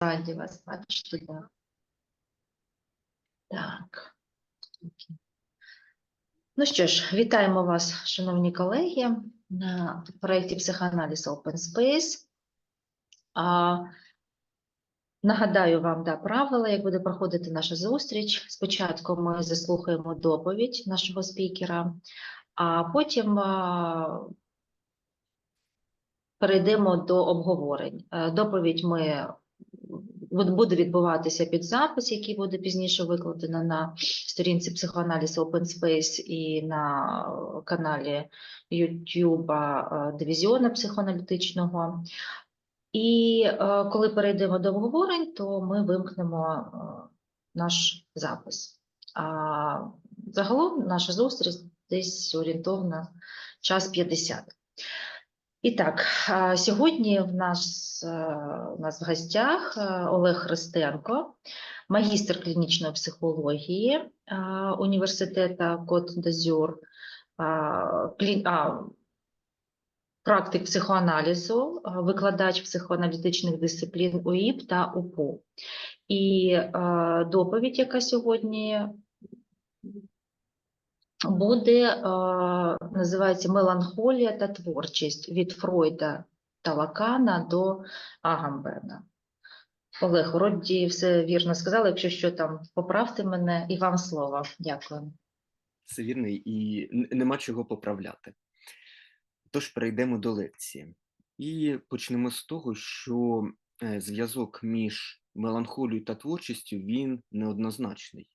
раді вас бачити. да. Так. Ну що ж, вітаємо вас, шановні колеги, на проєкті психоаналіз Open Space. А, нагадаю вам да, правила, як буде проходити наша зустріч. Спочатку ми заслухаємо доповідь нашого спікера, а потім а, перейдемо до обговорень. Е, Доповідь ми буде відбуватися під запис, який буде пізніше викладено на сторінці психоаналіз Open Space і на каналі YouTube е, дивізіону психоаналітичного. І е, коли перейдемо до обговорень, то ми вимкнемо е, наш запис. А загалом наша зустріч десь орієнтовно час 50. І так, сьогодні в нас, е, у нас в гостях е, Олег Христенко, магістр клінічної психології е, університету Кот д'Азюр, клі- практик психоаналізу, викладач психоаналітичних дисциплін УІП та УПУ. І доповідь, яка сьогодні буде, е, називається Меланхолія та творчість від Фройда та Лакана до Агамбена. Олег, вроді все вірно сказали. Якщо що там, поправте мене і вам слово. Дякую. Все вірно, і нема чого поправляти. Тож перейдемо до лекції. І почнемо з того, що е, зв'язок між меланхолією та творчістю він неоднозначний,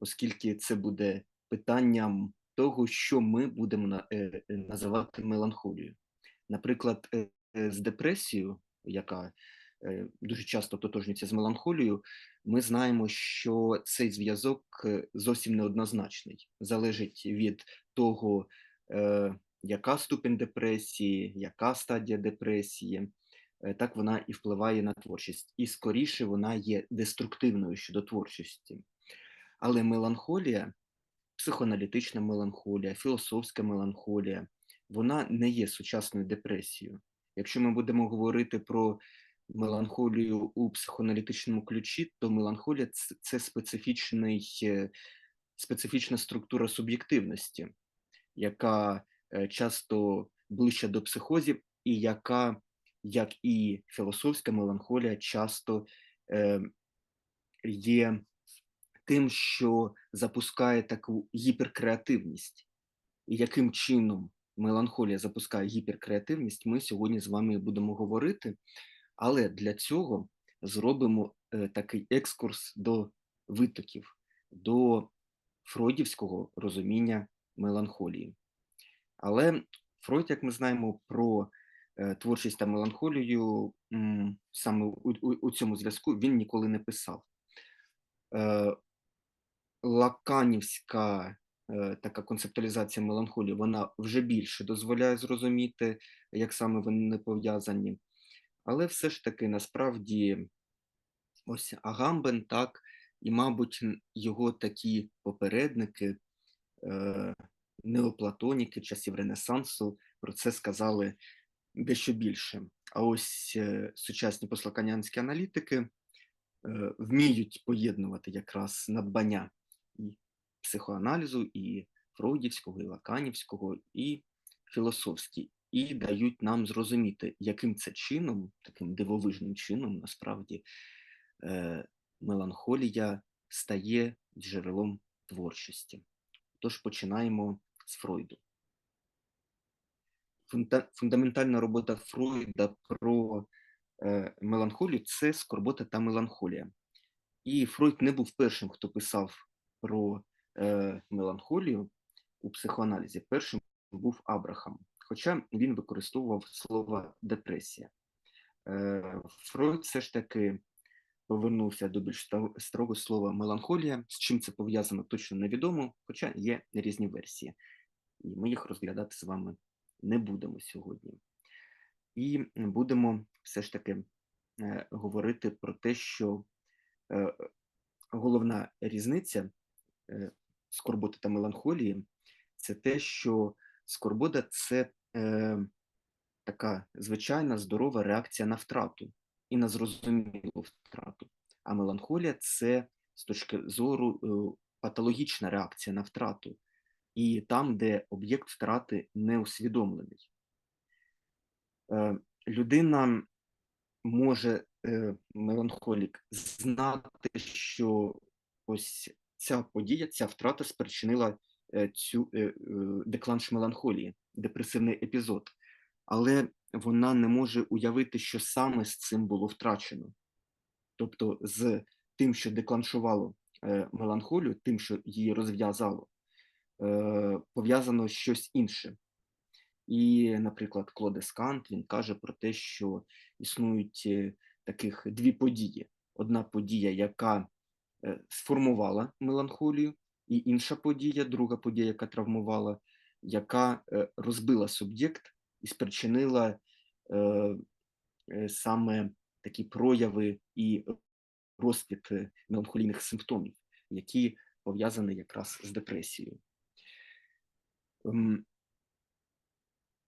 оскільки це буде питанням того, що ми будемо е, е, називати меланхолією. Наприклад, е, з депресією, яка дуже часто тотожнюється з меланхолією, ми знаємо, що цей зв'язок зовсім неоднозначний, залежить від того, яка ступінь депресії, яка стадія депресії, так вона і впливає на творчість. І скоріше вона є деструктивною щодо творчості. Але меланхолія, психоаналітична меланхолія, філософська меланхолія, вона не є сучасною депресією. Якщо ми будемо говорити про меланхолію у психоаналітичному ключі, то меланхолія це специфічний, е, специфічна структура суб'єктивності, яка е, часто ближча до психозів, і яка, як і філософська меланхолія, часто е, є тим, що запускає таку гіперкреативність. І яким чином меланхолія запускає гіперкреативність, ми сьогодні з вами будемо говорити. Але для цього зробимо е, такий екскурс до витоків, до фройдівського розуміння меланхолії. Але Фройд, як ми знаємо, про е, творчість та меланхолію саме у, у, у цьому зв'язку він ніколи не писав. Лаканівська е, така концептуалізація меланхолії, вона вже більше дозволяє зрозуміти, як саме вони пов'язані. Але все ж таки, насправді, ось Агамбен, так, і, мабуть, його такі попередники, е, неоплатоніки часів Ренесансу, про це сказали дещо більше. А ось е, сучасні послаканянські аналітики вміють поєднувати якраз надбання психоаналізу, і фройдівського, і лаканівського, і філософський, і дають нам зрозуміти, яким це чином, таким дивовижним чином, насправді, е, меланхолія стає джерелом творчості. Тож починаємо з Фройду. Фунда- Фундаментальна робота Фройда про е, меланхолію це скорбота та меланхолія. І Фройд не був першим, хто писав про е, меланхолію у психоаналізі. Першим був Абрахам, хоча він використовував слово депресія. Е, Фройд все ж таки повернувся до більш строго слова меланхолія. З чим це пов'язано, точно невідомо, хоча є різні версії. І ми їх розглядати з вами не будемо сьогодні. І будемо все ж таки е, говорити про те, що головна різниця скорботи та меланхолії це те, що скорбота це е, така звичайна здорова реакція на втрату. і на зрозумілу втрату. А меланхолія це з точки зору е, патологічна реакція на втрату, і там, де об'єкт втрати не усвідомлений. Е, Людина може, е, меланхолік, знати, що ось ця подія, ця втрата спричинила е, цю е, е, декланш меланхолії, депресивний епізод, але вона не може уявити, що саме з цим було втрачено. Тобто з тим, що декланшувало меланхолію, тим, що її розв'язало, пов'язано щось інше. І, наприклад, Клодес Кант він каже про те, що існують таких дві події: одна подія, яка сформувала меланхолію, і інша подія, друга подія, яка травмувала, яка е, розбила суб'єкт і спричинила е, е, саме такі прояви і е, меланхолійних симптомів, які пов'язані якраз з депресією. Ем,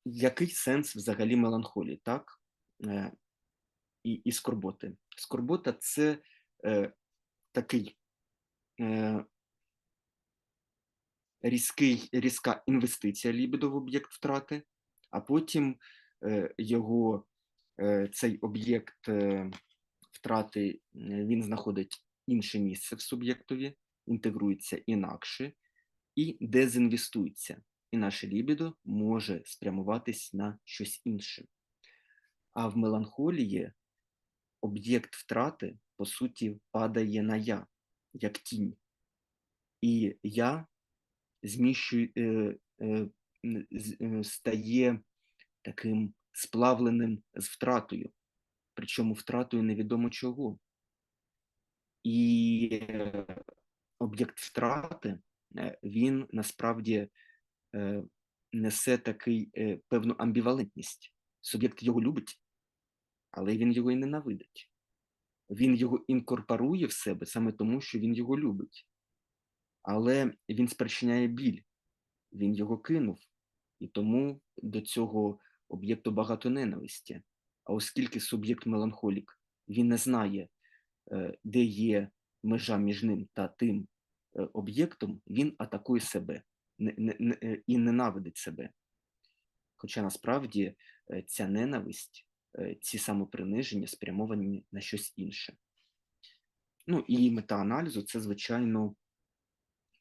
Який сенс взагалі меланхолії, так? Е, І, і скорботи. Скорбота це е, такий е, різкий, різка інвестиція лібідо в об'єкт втрати, а потім е, його е, цей об'єкт е, втрати е, він знаходить інше місце в суб'єктові, інтегрується інакше і дезінвестується. І наше лібідо може спрямуватись на щось інше. А в меланхолії об'єкт втрати, по суті, падає на я, як тінь. І я зміщує, е, е, е, стає таким сплавленим з втратою, причому втратою невідомо чого. І е, об'єкт втрати, е, він насправді е, несе такий е, певну амбівалентність. Суб'єкт його любить, але він його і ненавидить. Він його інкорпорує в себе саме тому, що він його любить. Але він спричиняє біль, він його кинув, і тому до цього об'єкту багато ненависті. А оскільки суб'єкт меланхолік він не знає, е, де є межа між ним та тим е, об'єктом, він атакує себе е, і ненавидить себе. Хоча насправді ця ненависть, ці самоприниження спрямовані на щось інше. Ну і мета аналізу це, звичайно,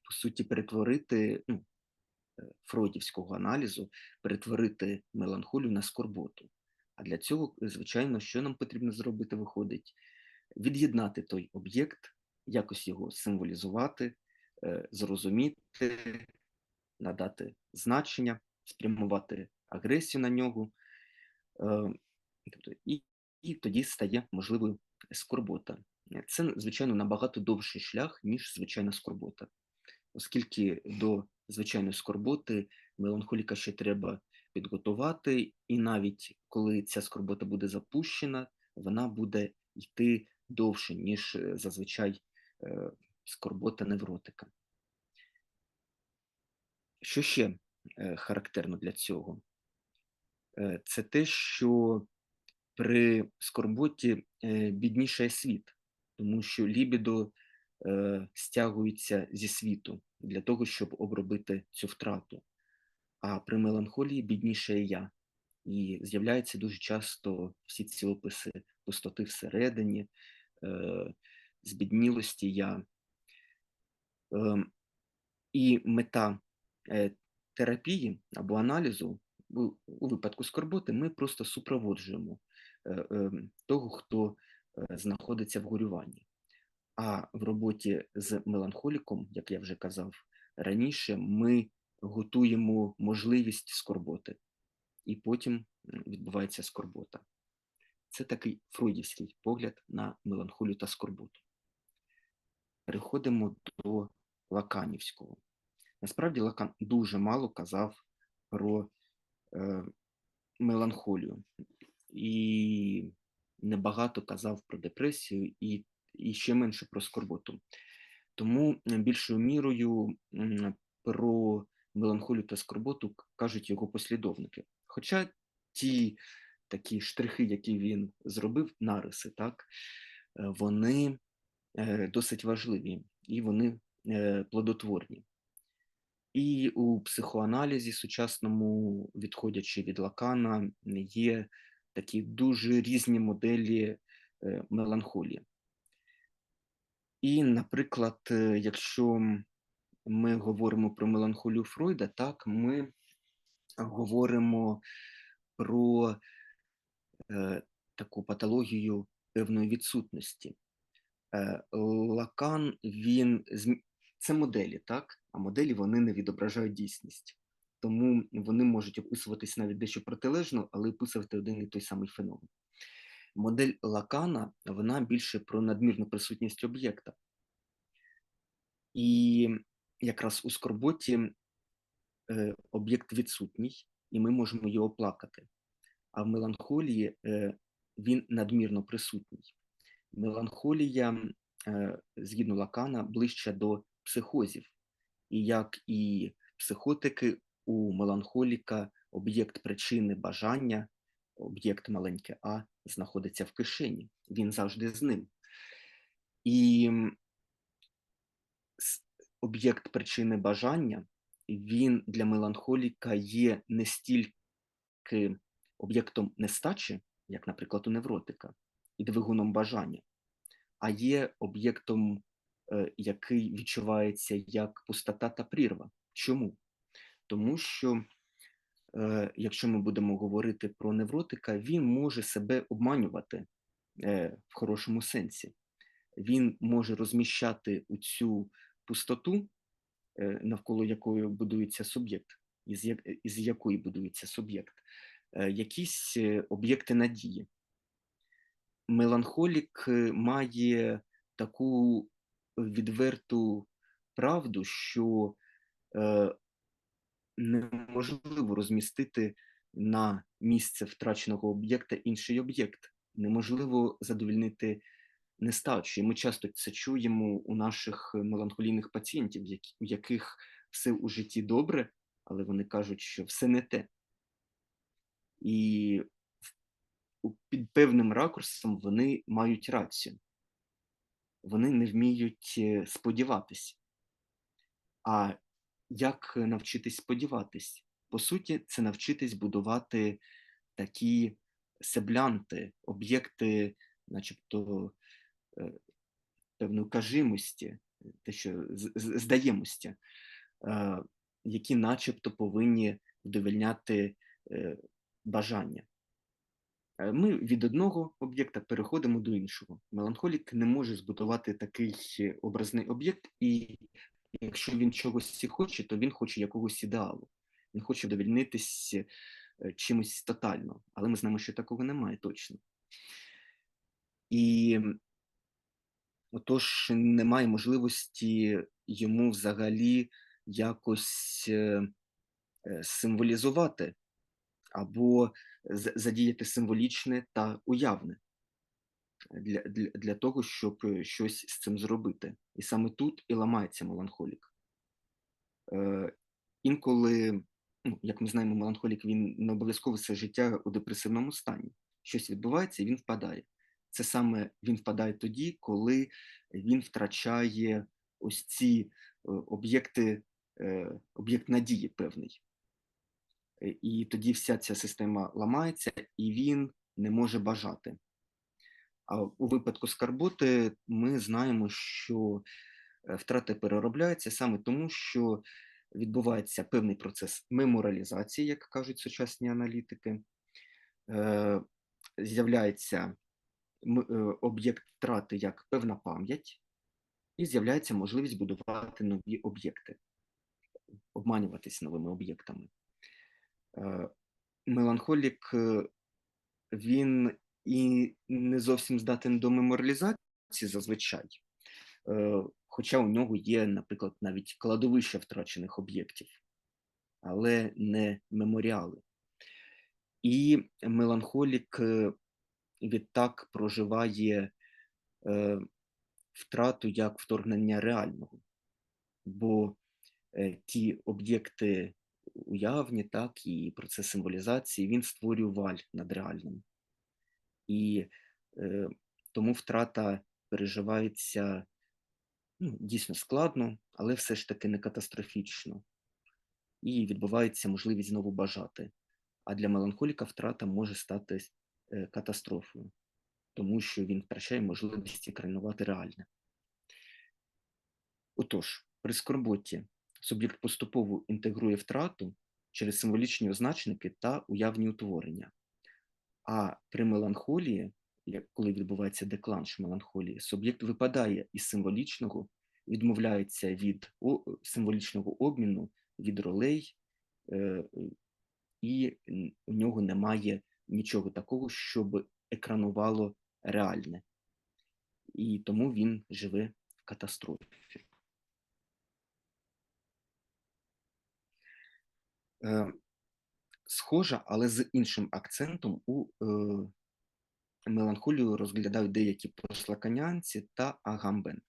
по суті, перетворити ну, е, фройдівського аналізу, перетворити меланхолію на скорботу. А для цього, е, звичайно, що нам потрібно зробити, виходить, від'єднати той об'єкт, якось його символізувати, е, зрозуміти, надати значення, спрямувати агресію на нього. Тобто, І, і тоді стає можливою скорбота. Це, звичайно, набагато довший шлях, ніж звичайна скорбота, оскільки до звичайної скорботи меланхоліка ще треба підготувати, і навіть коли ця скорбота буде запущена, вона буде йти довше, ніж е, зазвичай е, скорбота невротика. Що ще е, характерно для цього? Це те, що при скорботі е, біднішає світ, тому що лібідо е, стягується зі світу для того, щоб обробити цю втрату. А при меланхолії біднішає я. І з'являються дуже часто всі ці описи пустоти всередині, е, збіднілості я. Ем, І мета терапії або аналізу у, випадку скорботи ми просто супроводжуємо того, хто е, знаходиться в горюванні. А в роботі з меланхоліком, як я вже казав раніше, ми готуємо можливість скорботи, і потім відбувається скорбота. Це такий фройдівський погляд на меланхолію та скорботу. Переходимо до Лаканівського. Насправді Лакан дуже мало казав про е, меланхолію і небагато казав про депресію і, і ще менше про скорботу. Тому е, більшою мірою про меланхолію та скорботу кажуть його послідовники. Хоча ті такі штрихи, які він зробив, нариси, так, е, вони е, досить важливі і вони плодотворні. І у психоаналізі сучасному, відходячи від Лакана, є такі дуже різні моделі е, меланхолії. І, наприклад, е, якщо ми говоримо про меланхолію Фройда, так, ми говоримо про е, таку патологію певної відсутності. Е, Лакан, він це моделі, так? А моделі вони не відображають дійсність. Тому вони можуть описуватись навіть дещо протилежно, але описувати один і той самий феномен. Модель Лакана вона більше про надмірну присутність об'єкта. І якраз у скорботі е, об'єкт відсутній, і ми можемо його плакати. А в меланхолії е, він надмірно присутній. Меланхолія, е, згідно Лакана, ближча до психозів. І як і психотики, у меланхоліка об'єкт причини бажання, об'єкт маленьке А, знаходиться в кишені. Він завжди з ним. І об'єкт причини бажання, він для меланхоліка є не стільки об'єктом нестачі, як, наприклад, у невротика, і двигуном бажання, а є об'єктом, е, який відчувається як пустота та прірва. Чому? Тому що, е, якщо ми будемо говорити про невротика, він може себе обманювати е, в хорошому сенсі. Він може розміщати у цю пустоту, е, навколо якої будується суб'єкт, із, як- із якої будується суб'єкт, е, якісь е, об'єкти надії. Меланхолік е, має таку відверту правду, що е, неможливо розмістити на місце втраченого об'єкта інший об'єкт. Неможливо задовільнити нестачу. І ми часто це чуємо у наших меланхолійних пацієнтів, у яких все у житті добре, але вони кажуть, що все не те. І під певним ракурсом вони мають рацію. Вони не вміють е, сподіватись. А як навчитись сподіватись? По суті, це навчитись будувати такі семблянти, об'єкти, начебто е, певної кажимості, те, що здаємості, е, які начебто повинні вдовольняти е, бажання. Е, Ми від одного об'єкта переходимо до іншого. Меланхолік не може збудувати такий е, образний об'єкт, і якщо він чогось хоче, то він хоче якогось ідеалу. Він хоче вдовольнитись е, чимось тотально, але ми знаємо, що такого немає точно. І отож немає можливості йому взагалі якось е, е, символізувати або задіяти символічне та уявне для, для, для того, щоб е, щось з цим зробити. І саме тут і ламається меланхолік. Е, інколи, ну, як ми знаємо, меланхолік він не обов'язково все життя у депресивному стані. Щось відбувається, і він впадає. Це саме він впадає тоді, коли він втрачає ось ці е, об'єкти, е, об'єкт надії певний. І тоді вся ця система ламається, і він не може бажати. А у випадку скарботи ми знаємо, що е, втрати переробляються саме тому, що відбувається певний процес меморалізації, як кажуть сучасні аналітики. Е, З'являється е, об'єкт втрати як певна пам'ять, і з'являється можливість будувати нові об'єкти, обманюватись новими об'єктами. Меланхолік він і не зовсім здатен до меморіалізації зазвичай, е, хоча у нього є, наприклад, навіть кладовище втрачених об'єктів, але не меморіали. І меланхолік е, відтак проживає е, втрату як вторгнення реального, бо ті об'єкти, уявні, так, і процес символізації, він створює валь над реальним. І е, тому втрата переживається ну, дійсно складно, але все ж таки не катастрофічно. І відбувається можливість знову бажати. А для меланхоліка втрата може стати е, катастрофою, тому що він втрачає можливість екранувати реальне. Отож, при скорботі суб'єкт поступово інтегрує втрату через символічні означники та уявні утворення. А при меланхолії, коли відбувається декланш меланхолії, суб'єкт випадає із символічного, відмовляється від символічного обміну, від ролей, е, і у нього немає нічого такого, щоб екранувало реальне. І тому він живе в катастрофі. Схожа, але з іншим акцентом у е, меланхолію розглядають деякі прослаканянці та агамбен.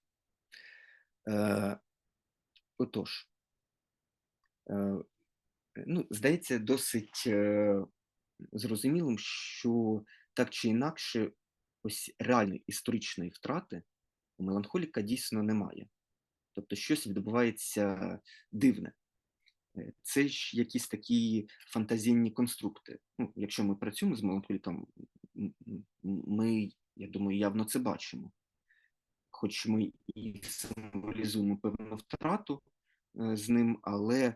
Е, отож, е, ну, здається, досить е, зрозумілим, що так чи інакше, ось реальної історичної втрати у меланхоліка дійсно немає. Тобто щось відбувається дивне. Е, Це ж якісь такі фантазійні конструкти. Ну, якщо ми працюємо з меланхоліком, м- м- ми, я думаю, явно це бачимо. Хоч ми і символізуємо певну втрату е, з ним, але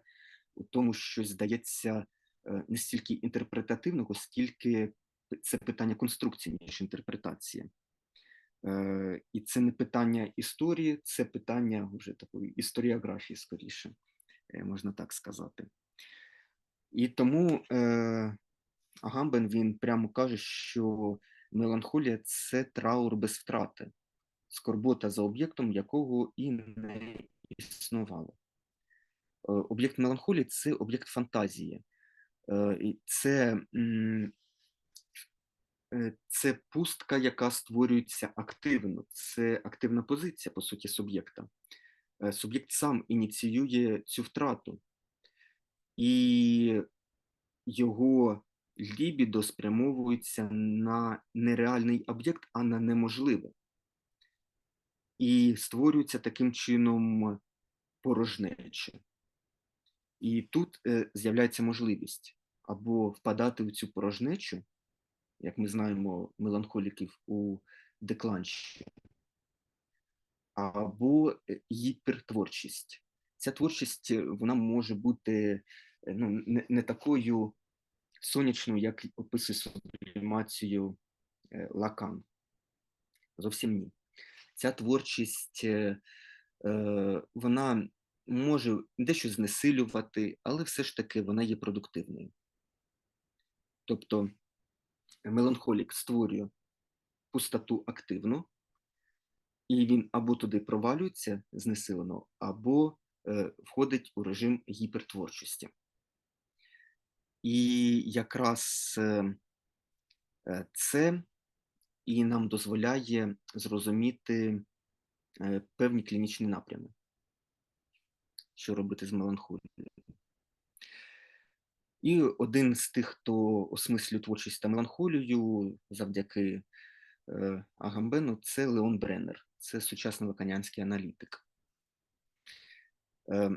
у тому, що здається е, не стільки інтерпретативного, скільки це питання конструкції, ніж інтерпретації. Е, І це не питання історії, це питання вже такої історіографії, скоріше, можна так сказати. І тому е, Агамбен він прямо каже, що меланхолія це траур без втрати, скорбота за об'єктом, якого і не існувало. Е, Об'єкт меланхолії це об'єкт фантазії. Е, Це, е, це пустка, яка створюється активно. Це активна позиція, по суті, суб'єкта. Е, Суб'єкт сам ініціює цю втрату, і його лібідо спрямовується на нереальний об'єкт, а на неможливе. І створюється таким чином порожнеча. І тут е, з'являється можливість або впадати в цю порожнечу, як ми знаємо, меланхоліків у декланші, або е, гіпертворчість. Ця творчість е, вона може бути е, ну, не, не такою сонячною, як описує сублімацію Лакан. Зовсім ні. Ця творчість вона може дещо знесилювати, але все ж таки вона є продуктивною. Тобто меланхолік створює пустоту активно, і він або туди провалюється знесилено, або е, входить у режим гіпертворчості. І якраз е, е, це і нам дозволяє зрозуміти е, певні клінічні напрями, що робити з меланхолією. І один з тих, хто осмислює творчість та меланхолію завдяки е, Агамбену, це Леон Бреннер, це сучасний лаканянський аналітик. Е,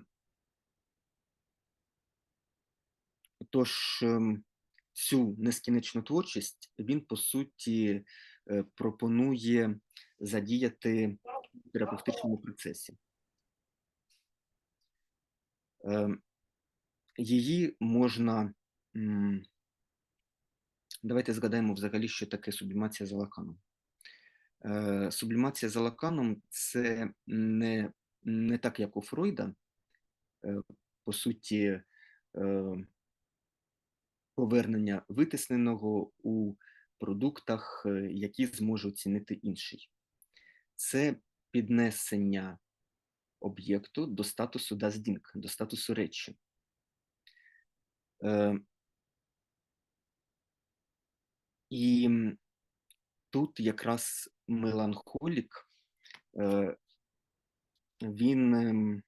Тож ем, цю нескінченну творчість він по суті е, пропонує задіяти в терапевтичному процесі. Ем, Її можна. Давайте згадаємо взагалі, що таке сублімація за лаканом. Е, Сублімація за лаканом це не, не так, як у Фройда, е, по суті, е, повернення витисненого у продуктах, які зможе оцінити інший. Це піднесення об'єкту до статусу даздінг, до статусу речі. І тут якраз меланхолік, е, він ем,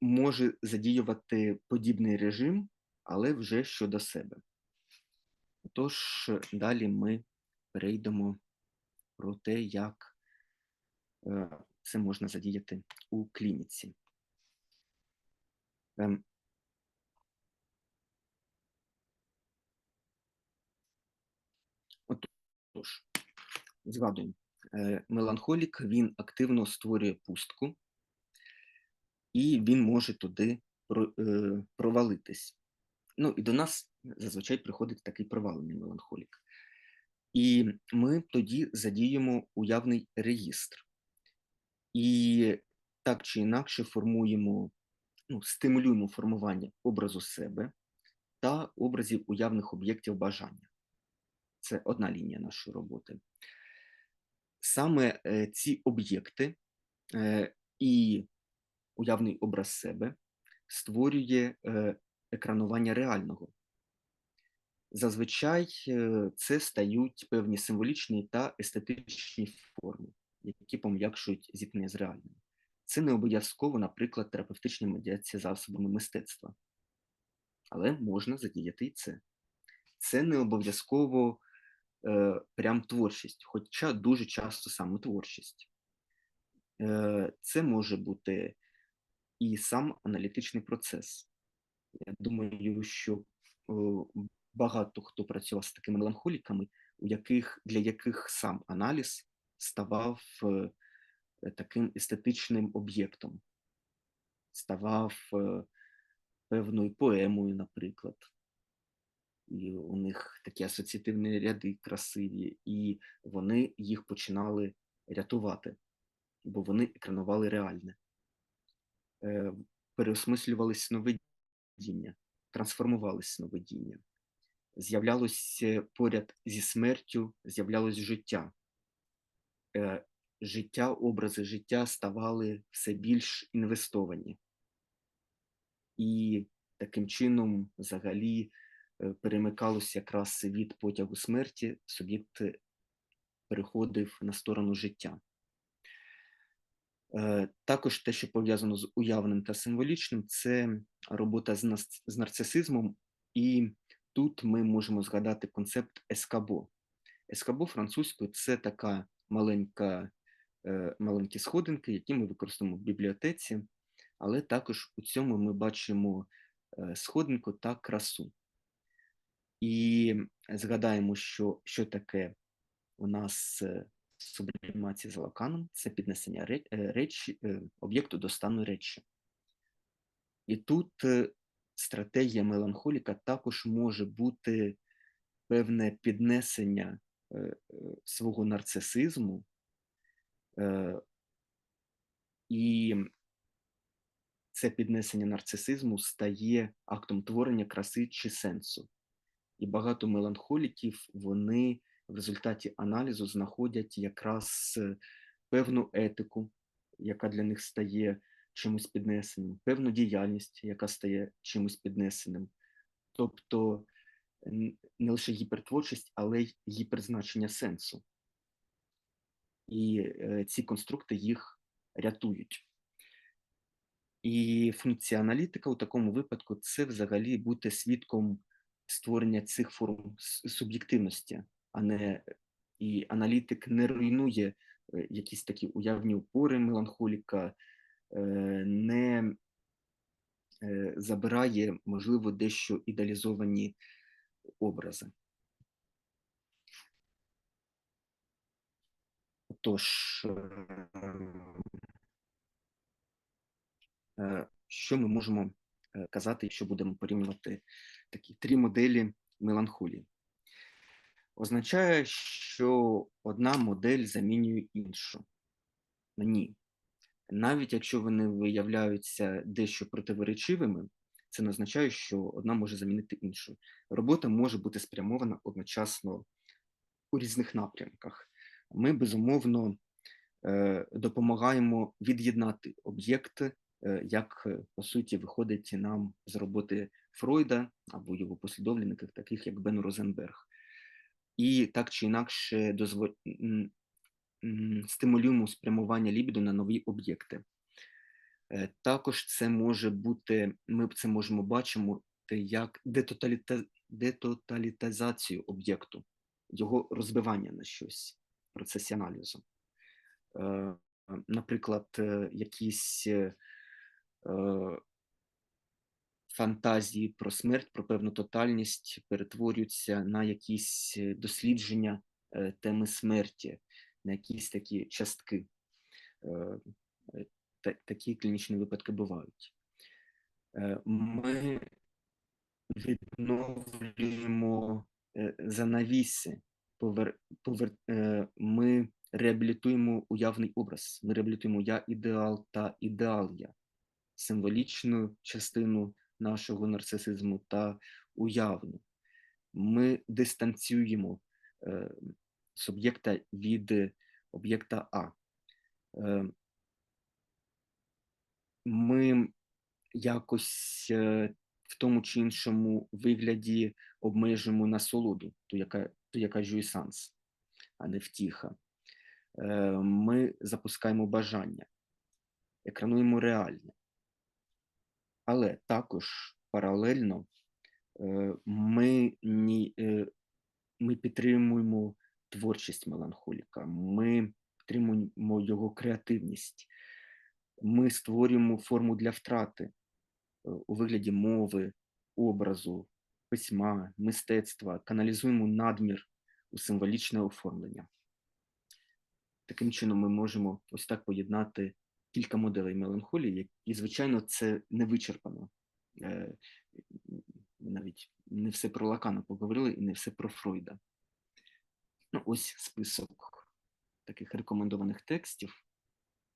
може задіювати подібний режим, але вже щодо себе. Тож далі ми перейдемо про те, як е, це можна задіяти у клініці. Ем, Отож, згадуємо, е, меланхолік він активно створює пустку, і він може туди е, провалитись. Ну і до нас зазвичай приходить такий провалений меланхолік. І ми тоді задіємо уявний реєстр. І так чи інакше формуємо, ну, стимулюємо формування образу себе та образів уявних об'єктів бажання. Це одна лінія нашої роботи. Саме е, ці об'єкти е, і уявний образ себе створює е, екранування реального. Зазвичай це стають певні символічні та естетичні форми, які пом'якшують зіткнення з реальним. Це не обов'язково, наприклад, терапевтична медіація засобами мистецтва, але можна задіяти і це. Це не обов'язково е, прям творчість, хоча дуже часто саме творчість. Е, це може бути і сам аналітичний процес. Я думаю, що багато хто працював з такими меланхоліками, у яких, для яких сам аналіз ставав е, таким естетичним об'єктом, ставав е, певною поемою, наприклад. І у них такі асоціативні ряди красиві, і вони їх починали рятувати, бо вони екранували реальне, е, переосмислювали сновидіння, трансформувалися сновидіння. З'являлося поряд зі смертю, з'являлось життя. Е, Життя, образи життя ставали все більш інвестовані. І таким чином, взагалі, перемикалося якраз від потягу смерті, суб'єкт переходив на сторону життя. Е, Також те, що пов'язано з уявним та символічним, це робота з, нарцисизмом, і тут ми можемо згадати концепт ескабо. Ескабо французькою це така маленька, е, маленькі сходинки, які ми використовуємо в бібліотеці, але також у цьому ми бачимо е, сходинку та красу. І згадаємо, що, що таке у нас е, сублімація за лаканом це піднесення е, речі, е, об'єкту до стану речі. І тут стратегія меланхоліка також може бути певне піднесення свого нарцисизму, і це піднесення нарцисизму стає актом творення краси чи сенсу. І багато меланхоліків вони в результаті аналізу знаходять якраз е, певну етику, яка для них стає чимось піднесеним, певну діяльність, яка стає чимось піднесеним. Тобто не лише гіпертворчість, але й гіперзначення сенсу. І е, ці конструкти їх рятують. І функція аналітика у такому випадку це взагалі бути свідком створення цих форм суб'єктивності, а не і аналітик не руйнує е, якісь такі уявні опори меланхоліка, е, не е, забирає, можливо, дещо ідеалізовані образи. Тож, що ми можемо казати, якщо будемо порівнювати такі три моделі меланхолії? Означає, що одна модель замінює іншу. Ні. Навіть якщо вони виявляються дещо противоречивими, це не означає, що одна може замінити іншу. Робота може бути спрямована одночасно у різних напрямках. Ми безумовно е, допомагаємо від'єднати об'єкти, е, як е, по суті виходить нам з роботи Фройда або його послідовників, таких як Бен Розенберг. І так чи інакше дозво... стимулюємо спрямування лібіду на нові об'єкти. Е, Також це може бути, ми це можемо бачимо як детоталіта, об'єкту, його розбивання на щось в процесі аналізу. Е, Наприклад, е, якісь фантазії про смерть, про певну тотальність перетворюються на якісь е, дослідження е, теми смерті, на якісь такі частки. Е, та- Такі клінічні випадки бувають. Ми відновлюємо занавіси, повер, повер, ми реабілітуємо уявний образ, ми реабілітуємо я ідеал та ідеал я, символічну частину нашого нарцисизму та уявну. Ми дистанціюємо е, суб'єкта від об'єкта А. Е, ми якось е, в тому чи іншому вигляді обмежуємо насолоду, ту, яка, ту, яка жуйсанс, а не втіха. Е, Ми запускаємо бажання, екрануємо реальне. Але також паралельно е, ми, ні, е, ми підтримуємо творчість меланхоліка, ми підтримуємо його креативність, ми створюємо форму для втрати е, у вигляді мови, образу, письма, мистецтва, каналізуємо надмір у символічне оформлення. Таким чином, ми можемо ось так поєднати кілька моделей меланхолії, і, звичайно, це не вичерпано. Е, навіть не все про Лакана поговорили і не все про Фройда. Ну, ось список таких рекомендованих текстів.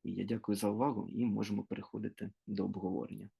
І я дякую за увагу і можемо переходити до обговорення.